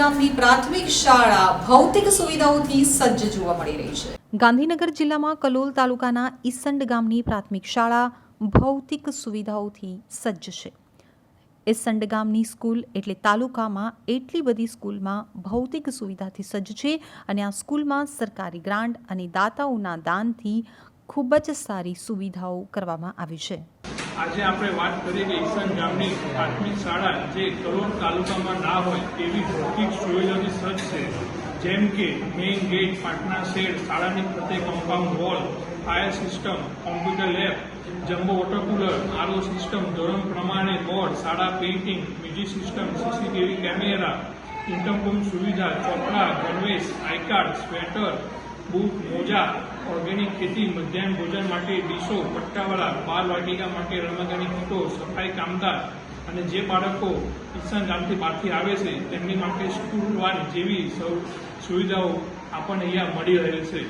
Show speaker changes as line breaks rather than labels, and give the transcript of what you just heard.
ગામની પ્રાથમિક શાળા ભૌતિક સુવિધાઓથી સજ્જ જોવા મળી રહી છે. ગાંધીનગર જિલ્લામાં કલોલ તાલુકાના ઈસંડ ગામની પ્રાથમિક શાળા ભૌતિક સુવિધાઓથી સજ્જ છે. ઈસંડ ગામની સ્કૂલ એટલે તાલુકામાં એટલી બધી સ્કૂલમાં ભૌતિક સુવિધાથી સજ્જ છે અને આ સ્કૂલમાં સરકારી ગ્રાન્ટ અને દાતાઓના દાનથી ખૂબ જ સારી સુવિધાઓ કરવામાં આવી છે.
આજે આપણે વાત કરીએ કે ઈશાન ગામની પ્રાથમિક શાળા જે કલોલ તાલુકામાં ના હોય તેવી ભૌતિક સુવિધાની સજ્જ છે. જેમ કે મેઇન ગેટ પાટના શેડ, શાળાની ફરતે compound wall fire system computer lab jumbo water cooler RO system ધોરણ પ્રમાણે બોર્ડ શાળા painting music system CCTV camera intercom સુવિધા, ચોપડા ગણવેશ આઈ કાર્ડ સ્વેટર બૂટ મોજા ઓર્ગેનિક ખેતી, મધ્યાહન ભોજન માટે ડીશો, પટ્ટાવાળા બાલ વાટિકા માટે રમકડાની કીટો, સફાઈ કામદાર અને જે બાળકો કિસાન ગામથી બહારથી આવે છે, તેમની માટે સ્કૂલ વાન જેવી સુવિધાઓ આપણને અહીંયા મળી રહે છે.